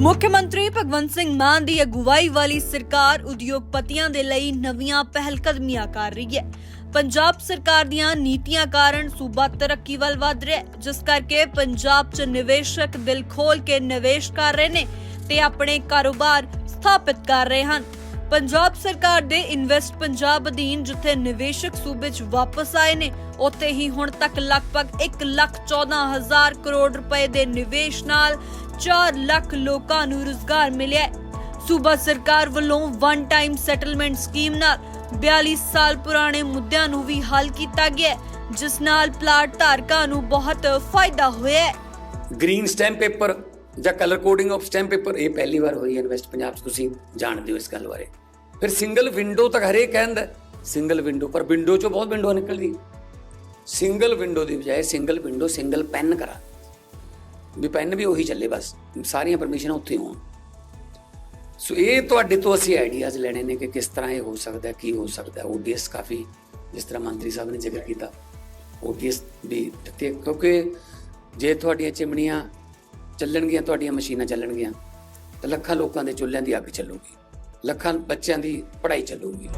ਮੁੱਖ ਮੰਤਰੀ ਭਗਵੰਤ ਸਿੰਘ ਮਾਨ ਦੀ ਅਗੁਵਾਈ ਵਾਲੀ ਸਰਕਾਰ ਉਦਯੋਗਪਤੀਆਂ ਦੇ ਲਈ ਨਵੀਆਂ ਪਹਿਲਕਦਮੀਆਂ ਕਰ ਰਹੀ ਹੈ। ਪੰਜਾਬ ਸਰਕਾਰ ਦੀਆਂ ਨੀਤੀਆਂ ਕਾਰਨ ਸੂਬਾ ਤਰੱਕੀ ਵੱਲ ਵਧ ਰਿਹਾ ਹੈ, ਜਿਸ ਕਰਕੇ ਪੰਜਾਬ 'ਚ ਨਿਵੇਸ਼ਕ ਦਿਲ ਖੋਲ ਕੇ ਨਿਵੇਸ਼ ਕਰ ਰਹੇ ਨੇ ਤੇ ਆਪਣੇ ਕਾਰੋਬਾਰ ਸਥਾਪਿਤ ਕਰ ਰਹੇ ਹਨ। ਪੰਜਾਬ ਸਰਕਾਰ ਦੇ ਇਨਵੈਸਟ ਪੰਜਾਬ ਅਧੀਨ ਜਿੱਥੇ ਨਿਵੇਸ਼ਕ ਸੂਬੇ 'ਚ ਵਾਪਸ ਆਏ ਨੇ, ਉੱਥੇ ਹੀ ਹੁਣ ਤੱਕ ਲਗਭਗ 1 ਲੱਖ 14 ਹਜ਼ਾਰ ਕਰੋੜ ਰੁਪਏ ਦੇ ਨਿਵੇਸ਼ ਨਾਲ 4 ਲੱਖ ਲੋਕਾਂ ਨੂੰ ਰੁਜ਼ਗਾਰ ਮਿਲਿਆ ਸੂਬਾ ਸਰਕਾਰ ਵੱਲੋਂ ਵਨ ਟਾਈਮ ਸੈਟਲਮੈਂਟ ਸਕੀਮ ਨਾਲ 42 ਸਾਲ ਪੁਰਾਣੇ ਮੁੱਦਿਆਂ ਨੂੰ ਵੀ ਹੱਲ ਕੀਤਾ ਗਿਆ ਜਿਸ ਨਾਲ ਪਲਾਟ ਧਾਰਕਾਂ ਨੂੰ ਬਹੁਤ ਫਾਇਦਾ ਹੋਇਆ ਗ੍ਰੀਨ ਸਟੈਂਪ ਪੇਪਰ ਜਾਂ colour coding of stamp paper ਇਹ ਪਹਿਲੀ ਵਾਰ ਹੋਈ ਹੈ ਇਨਵੈਸਟ ਪੰਜਾਬ 'ਚ ਤੁਸੀਂ ਜਾਣਦੇ ਹੋ ਇਸ ਗੱਲ ਬਾਰੇ। ਫਿਰ ਸਿੰਗਲ ਵਿੰਡੋ ਤੱਕ ਹਰੇਕ ਕਹਿੰਦਾ ਸਿੰਗਲ ਵਿੰਡੋ ਪਰ ਵਿੰਡੋ 'ਚੋਂ ਬਹੁਤ ਵਿੰਡੋ ਨਿਕਲਦੀ ਸਿੰਗਲ ਵਿੰਡੋ ਦੀ ਬਜਾਏ ਸਿੰਗਲ ਵਿੰਡੋ ਸਿੰਗਲ ਪੈਨ ਕਰਾ। ਵੀ ਪੈਨ ਵੀ ਉਹੀ ਚੱਲੇ ਬਸ, ਸਾਰੀਆਂ ਪਰਮਿਸ਼ਨਾਂ ਉੱਥੇ ਹੋਣ। ਸੋ ਇਹ ਤੁਹਾਡੇ ਤੋਂ ਅਸੀਂ ਆਈਡੀਆਜ਼ ਲੈਣੇ ਨੇ ਕਿ ਕਿਸ ਤਰ੍ਹਾਂ ਇਹ ਹੋ ਸਕਦਾ, ਕੀ ਹੋ ਸਕਦਾ। ਹੈ ਓਡੀਐਸ ਕਾਫੀ ਜਿਸ ਤਰ੍ਹਾਂ ਮੰਤਰੀ ਸਾਹਿਬ ਨੇ ਜ਼ਿਕਰ ਕੀਤਾ ਓਡੀਐਸ ਵੀ ਤੇ ਕਿਉਂਕਿ ਜੇ ਤੁਹਾਡੀਆਂ ਚਿਮਨੀਆਂ ਚੱਲਣਗੀਆਂ, ਤੁਹਾਡੀਆਂ ਮਸ਼ੀਨਾਂ ਚੱਲਣਗੀਆਂ, ਤਾਂ ਲੱਖਾਂ ਲੋਕਾਂ ਦੇ ਚੁੱਲ੍ਹਿਆਂ ਦੀ ਅੱਗ ਚੱਲੂਗੀ। ਲੱਖਾਂ ਬੱਚਿਆਂ ਦੀ ਪੜ੍ਹਾਈ ਚੱਲੂਗੀ।